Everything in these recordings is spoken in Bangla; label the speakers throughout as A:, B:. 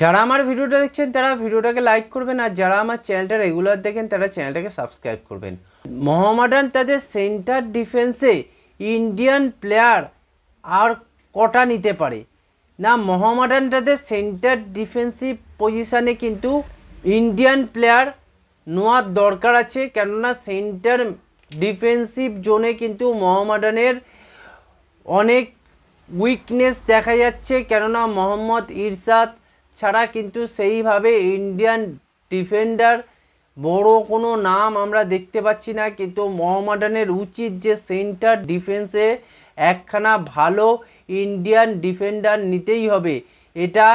A: যারা আমার ভিডিওটা দেখছেন, তারা ভিডিওটাকে লাইক করবেন আর যারা আমার চ্যানেলটা রেগুলার দেখেন, তারা চ্যানেলটাকে সাবস্ক্রাইব করবেন। মোহামেডান তাদের সেন্টার ডিফেন্সে ইন্ডিয়ান প্লেয়ার আর কটা নিতে পারে? না মোহামেডান তাদের সেন্টার ডিফেন্সিভ পজিশানে কিন্তু ইন্ডিয়ান প্লেয়ার নেওয়ার দরকার আছে। কেননা সেন্টার ডিফেন্সিভ জোনে কিন্তু মোহামেডানের অনেক উইকনেস দেখা যাচ্ছে। কেননা, মোহাম্মদ ইরশাদ ছাড়া কিন্তু সেইভাবে ইন্ডিয়ান ডিফেন্ডার বড় কোনো নাম আমরা দেখতে পাচ্ছি না, কিন্তু মোহামেডানের উচিত যে সেন্টার ডিফেন্সে একখানা ভালো ইন্ডিয়ান ডিফেন্ডার নিতেই হবে। এটা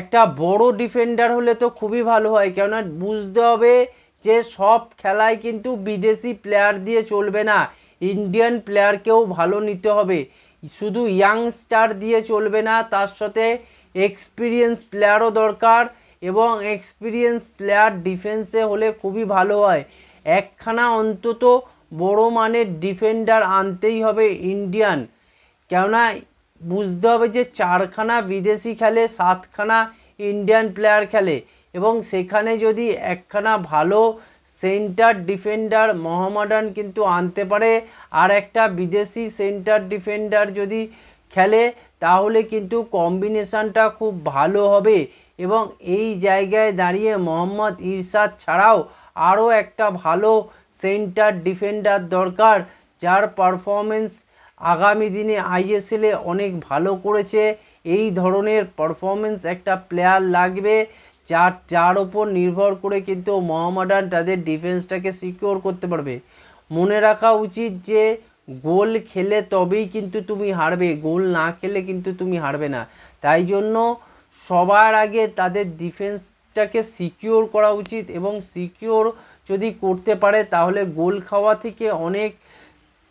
A: একটা বড় ডিফেন্ডার হলে তো খুবই ভালো হয়, কেননা বুঝতে হবে যে সব খেলায় কিন্তু বিদেশি প্লেয়ার দিয়ে চলবে না ইন্ডিয়ান প্লেয়ারকেও ভালো নিতে হবে। শুধু ইয়াংস্টার দিয়ে চলবে না, তার সাথে এক্সপিরিয়েন্স প্লেয়ারও দরকার এবং এক্সপিরিয়েন্স প্লেয়ার ডিফেন্সে হলে খুবই ভালো হয়। একখানা অন্তত বড় মানের ডিফেন্ডার আনতেই হবে ইন্ডিয়ান কেননা বুঝতে হবে যে চারখানা বিদেশি খেলে, সাতখানা ইন্ডিয়ান প্লেয়ার খেলে এবং সেখানে যদি একখানা ভালো সেন্টার ডিফেন্ডার মোহামেডান কিন্তু আনতে পারে আর একটা বিদেশি সেন্টার ডিফেন্ডার যদি খেলে তাহলে কিন্তু কম্বিনেশানটা খুব ভালো হবে এবং এই জায়গায় দাঁড়িয়ে মোহাম্মদ ইরশাদ ছাড়াও আরও একটা ভালো সেন্টার ডিফেন্ডার দরকার, যার পারফরমেন্স আগামী দিনে আইএসএলে অনেক ভালো করেছে। এই ধরনের পারফরমেন্স একটা প্লেয়ার লাগবে, যার যার ওপর নির্ভর করে কিন্তু মোহামেডান তাদের ডিফেন্সটাকে সিকিওর করতে পারবে। মনে রাখা উচিত যে গোল খেলে তবেই কিন্তু তুমি হারবে, গোল না খেলে কিন্তু তুমি হারবে না। তাই জন্য সবার আগে তাদের ডিফেন্সটাকে সিকিওর করা উচিত এবং সিকিওর যদি করতে পারে তাহলে গোল খাওয়া থেকে অনেক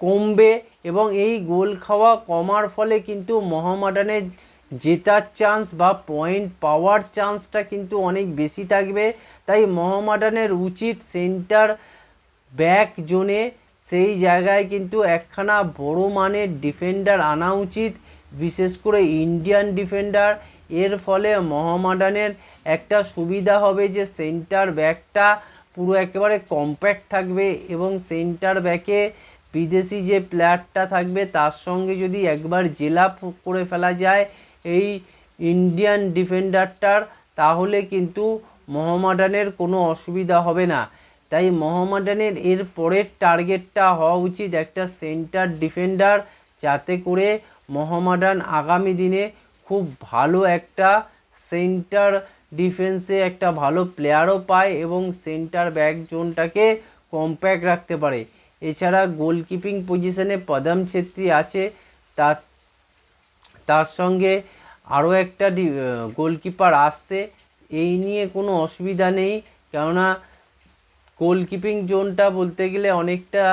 A: কমবে এবং এই গোল খাওয়া কমার ফলে কিন্তু মোহামেডানের জেতার চান্স বা পয়েন্ট পাওয়ার চান্সটা কিন্তু অনেক বেশি থাকবে। তাই মোহামেডানের উচিত সেন্টার ব্যাক জোনে সেই জায়গায় কিন্তু একখানা বড় মানের ডিফেন্ডার আনা উচিত, বিশেষ করে ইন্ডিয়ান ডিফেন্ডার। এর ফলে মহামাডানের একটা সুবিধা হবে যে সেন্টার ব্যাকটা পুরো একেবারে কম্প্যাক্ট থাকবে এবং সেন্টার ব্যাকে বিদেশি যে প্লেয়ারটা থাকবে তার সঙ্গে যদি একবার জেলা করে ফেলা যায় এই ইন্ডিয়ান ডিফেন্ডারটার, তাহলে কিন্তু মোহামেডানের কোনো অসুবিধা হবে না। তাই মোহামেডানের এর পরের টার্গেটটা হওয়া উচিত একটা সেন্টার ডিফেন্ডার যাতে করে মোহামেডান আগামী দিনে খুব ভালো একটা সেন্টার ডিফেন্সে একটা ভালো প্লেয়ারও পায় এবং সেন্টার ব্যাক জোনটাকে কম্প্যাক্ট রাখতে পারে। এছাড়া গোলকিপিং পজিশনে পদম ছেত্রী আছে তার তার সঙ্গে আরও একটা গোলকিপার আসছে। এই নিয়ে কোনো অসুবিধা নেই, কেননা গোলকিপিং জোনটা বলতে গেলে অনেকটা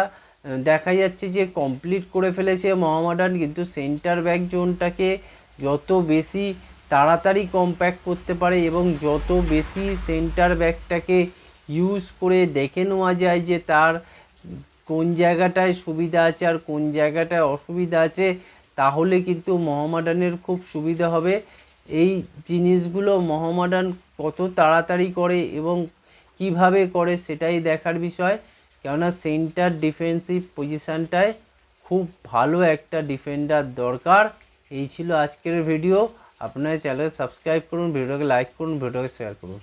A: দেখা যাচ্ছে যে কমপ্লিট করে ফেলেছে মোহামেডান কিন্তু সেন্টার ব্যাক জোনটাকে যত বেশি তাড়াতাড়ি কম্প্যাক্ট করতে পারে এবং যত বেশি সেন্টার ব্যাকটাকে ইউজ করে দেখে নেওয়া যায় যে তার কোন জায়গাটায় সুবিধা আছে আর কোন জায়গাটায় অসুবিধা আছে, তাহলে কিন্তু মোহামেডানের খুব সুবিধা হবে। এই জিনিসগুলো মোহামেডান কত তাড়াতাড়ি করে এবং কীভাবে করে সেটাই দেখার বিষয়। কেননা সেন্টার ডিফেন্সিভ পজিশানটায় খুব ভালো একটা ডিফেন্ডার দরকার। এই ছিল আজকের ভিডিও আপনার চ্যানেল সাবস্ক্রাইব করুন ভিডিওকে লাইক করুন ভিডিওকে শেয়ার করুন।